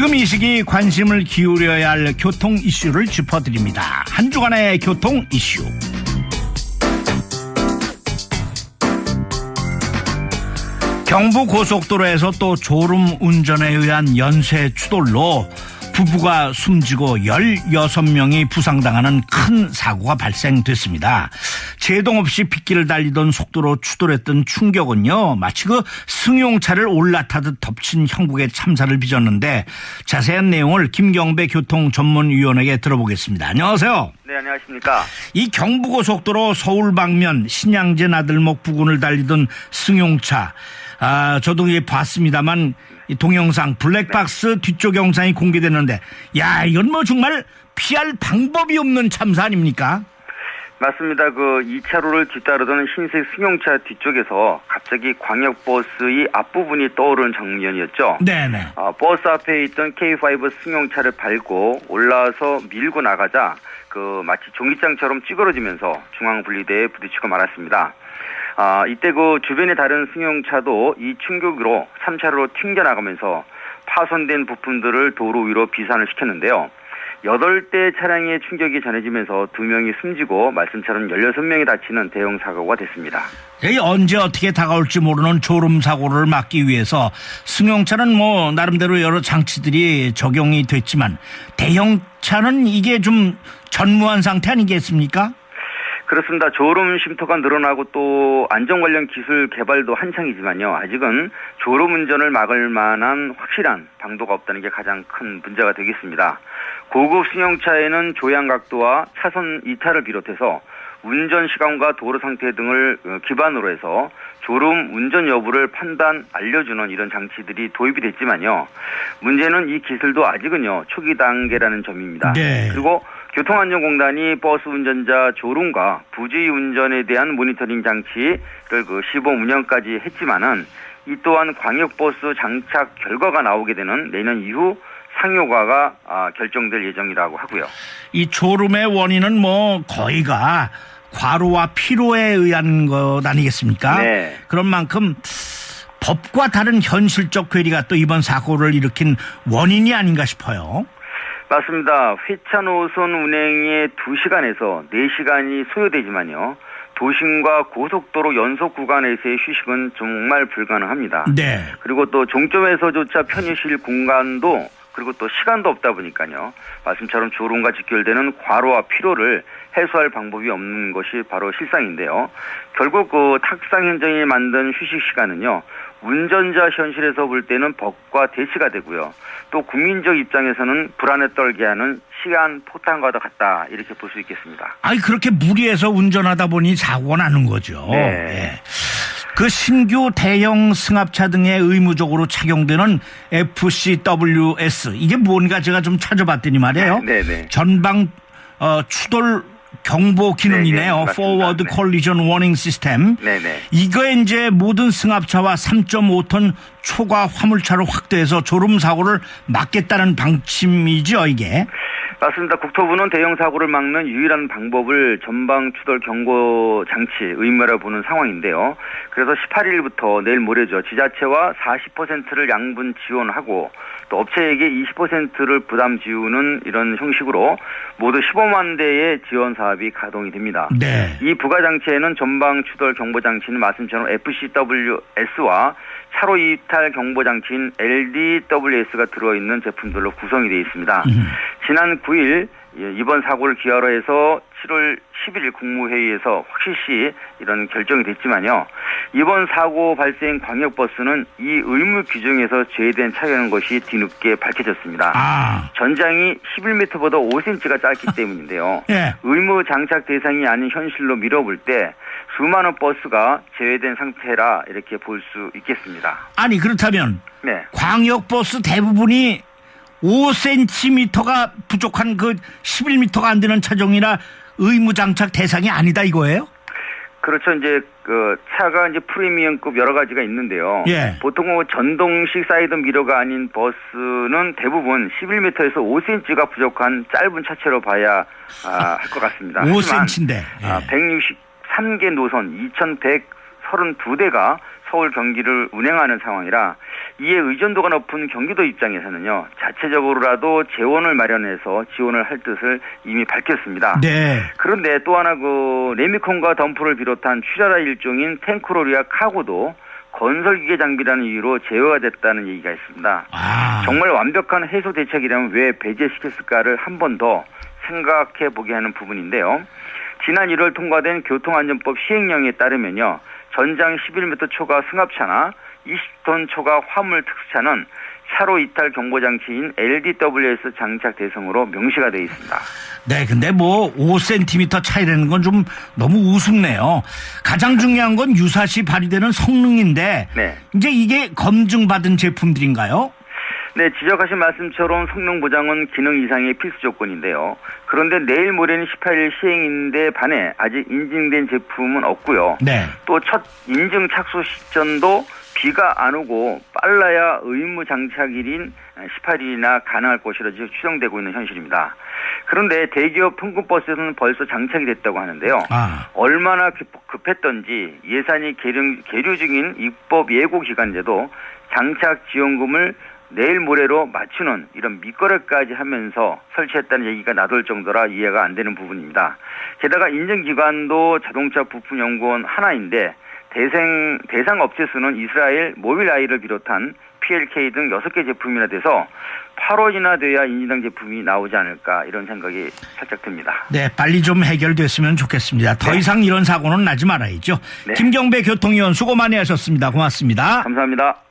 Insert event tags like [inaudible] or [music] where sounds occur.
지금 이 시기 관심을 기울여야 할 교통 이슈를 짚어드립니다. 한 주간의 교통 이슈. 경부 고속도로에서 또 졸음 운전에 의한 연쇄 추돌로 부부가 숨지고 16명이 부상당하는 큰 사고가 발생됐습니다. 제동 없이 빗길을 달리던 속도로 추돌했던 충격은요, 마치 그 승용차를 올라타듯 덮친 형국의 참사를 빚었는데 자세한 내용을 김경배 교통 전문위원에게 들어보겠습니다. 안녕하세요. 네, 안녕하십니까. 이 경부고속도로 서울 방면 신양제 나들목 부근을 달리던 승용차, 아, 저도 이 봤습니다만 이 동영상 블랙박스 뒤쪽 영상이 공개됐는데 야 이건 뭐 정말 피할 방법이 없는 참사 아닙니까? 맞습니다. 그 2차로를 뒤따르던 흰색 승용차 뒤쪽에서 갑자기 광역버스의 앞부분이 떠오르는 장면이었죠. 네네. 아, 버스 앞에 있던 K5 승용차를 밟고 올라와서 밀고 나가자 그 마치 종이장처럼 찌그러지면서 중앙분리대에 부딪히고 말았습니다. 아, 이때 그 주변의 다른 승용차도 이 충격으로 3차로로 튕겨나가면서 파손된 부품들을 도로 위로 비산을 시켰는데요. 8대 차량의 충격이 전해지면서 2명이 숨지고 말씀처럼 16명이 다치는 대형 사고가 됐습니다. 이 언제 어떻게 다가올지 모르는 졸음 사고를 막기 위해서 승용차는 뭐 나름대로 여러 장치들이 적용이 됐지만 대형차는 이게 좀 전무한 상태 아니겠습니까? 그렇습니다. 졸음 쉼터가 늘어나고 또 안전 관련 기술 개발도 한창이지만요. 아직은 졸음 운전을 막을 만한 확실한 방도가 없다는 게 가장 큰 문제가 되겠습니다. 고급 승용차에는 조향 각도와 차선 이탈을 비롯해서 운전 시간과 도로 상태 등을 어, 기반으로 해서 졸음 운전 여부를 판단 알려주는 이런 장치들이 도입이 됐지만요. 문제는 이 기술도 아직은요 초기 단계라는 점입니다. 네. 그리고 교통안전공단이 버스 운전자 졸음과 부주의 운전에 대한 모니터링 장치를 그 시범 운영까지 했지만은 이 또한 광역버스 장착 결과가 나오게 되는 내년 이후 상용화가 아, 결정될 예정이라고 하고요. 이 졸음의 원인은 뭐 거의가 과로와 피로에 의한 것 아니겠습니까? 네. 그런 만큼 법과 다른 현실적 괴리가 또 이번 사고를 일으킨 원인이 아닌가 싶어요. 맞습니다. 회차 노선 운행에 2시간에서 4시간이 소요되지만요. 도심과 고속도로 연속 구간에서의 휴식은 정말 불가능합니다. 네. 그리고 또 종점에서조차 쉴 공간도 그리고 또 시간도 없다 보니까요. 말씀처럼 졸음과 직결되는 과로와 피로를 해소할 방법이 없는 것이 바로 실상인데요. 결국 그 탁상 현장이 만든 휴식 시간은요. 운전자 현실에서 볼 때는 법과 대치가 되고요. 또 국민적 입장에서는 불안에 떨게 하는 시간 포탄과도 같다 이렇게 볼 수 있겠습니다. 아니 그렇게 무리해서 운전하다 보니 사고가 나는 거죠. 네. 예. 그 신규 대형 승합차 등에 의무적으로 착용되는 FCWS 이게 뭔가 제가 좀 찾아봤더니 말이에요. 네네. 전방 어, 추돌 경보 기능이네요. 네, 네, 맞습니다. Forward 네. Collision Warning System. 네네. 이거에 이제 모든 승합차와 3.5톤 초과 화물차로 확대해서 졸음 사고를 막겠다는 방침이죠, 이게. 맞습니다. 국토부는 대형 사고를 막는 유일한 방법을 전방 추돌 경고 장치 의무라 보는 상황인데요. 그래서 18일부터 내일 모레죠. 지자체와 40%를 양분 지원하고 또 업체에게 20%를 부담 지우는 이런 형식으로 모두 15만 대의 지원 사업이 가동이 됩니다. 네. 이 부가 장치에는 전방 추돌 경보 장치는 말씀처럼 FCWS와 차로 이탈 경보 장치인 LDWS가 들어있는 제품들로 구성이 되어 있습니다. 지난 9일 예, 이번 사고를 기하로 해서 7월 11일 국무회의에서 확실시 이런 결정이 됐지만요. 이번 사고 발생 광역버스는 이 의무 규정에서 제외된 차량인 것이 뒤늦게 밝혀졌습니다. 아, 전장이 11m보다 5cm가 짧기 [laughs] 때문인데요. 예. 의무 장착 대상이 아닌 현실로 밀어볼 때 수많은 버스가 제외된 상태라 이렇게 볼 수 있겠습니다. 아니 그렇다면 네. 광역버스 대부분이 5cm가 부족한 그 11m가 안 되는 차종이라 의무 장착 대상이 아니다 이거예요? 그렇죠. 이제 그 차가 이제 프리미엄급 여러 가지가 있는데요. 예. 보통 은 전동식 사이드 미러가 아닌 버스는 대부분 11m에서 5cm가 부족한 짧은 차체로 봐야 아, 할 것 같습니다. 5cm인데. 예. 아, 163개 노선 2,132대가 서울 경기를 운행하는 상황이라 이에 의존도가 높은 경기도 입장에서는요, 자체적으로라도 재원을 마련해서 지원을 할 뜻을 이미 밝혔습니다. 네. 그런데 또 하나 그 레미콘과 덤프를 비롯한 출하라 일종인 탱크로리와 카고도 건설 기계 장비라는 이유로 제어가 됐다는 얘기가 있습니다. 아. 정말 완벽한 해소 대책이라면 왜 배제시켰을까를 한 번 더 생각해 보게 하는 부분인데요. 지난 1월 통과된 교통안전법 시행령에 따르면요. 전장 11m 초과 승합차나 20톤 초과 화물 특수차는 차로 이탈 경보 장치인 LDWS 장착 대상으로 명시가 되어 있습니다. 네, 근데 뭐 5cm 차이라는 건 좀 너무 우습네요. 가장 중요한 건 유사시 발휘되는 성능인데 네. 이제 이게 검증받은 제품들인가요? 네, 지적하신 말씀처럼 성능 보장은 기능 이상의 필수 조건인데요. 그런데 내일 모레는 18일 시행인데 반해 아직 인증된 제품은 없고요. 네. 또 첫 인증 착수 시점도 비가 안 오고 빨라야 의무 장착일인 18일이나 가능할 것이라 지금 추정되고 있는 현실입니다. 그런데 대기업 통근버스에서는 벌써 장착이 됐다고 하는데요. 아. 얼마나 급- 급했던지 예산이 계류, 계류 중인 입법 예고 기간제도 장착 지원금을 내일 모레로 맞추는 이런 밑거래까지 하면서 설치했다는 얘기가 나돌 정도라 이해가 안 되는 부분입니다. 게다가 인증기관도 자동차 부품연구원 하나인데 대상, 대상 업체 수는 이스라엘 모빌아이를 비롯한 PLK 등 6개 제품이나 돼서 8월이나 돼야 인증당 제품이 나오지 않을까 이런 생각이 살짝 듭니다. 네, 빨리 좀 해결됐으면 좋겠습니다. 더 네. 이상 이런 사고는 나지 말아야죠. 네. 김경배 교통위원 수고 많이 하셨습니다. 고맙습니다. 감사합니다.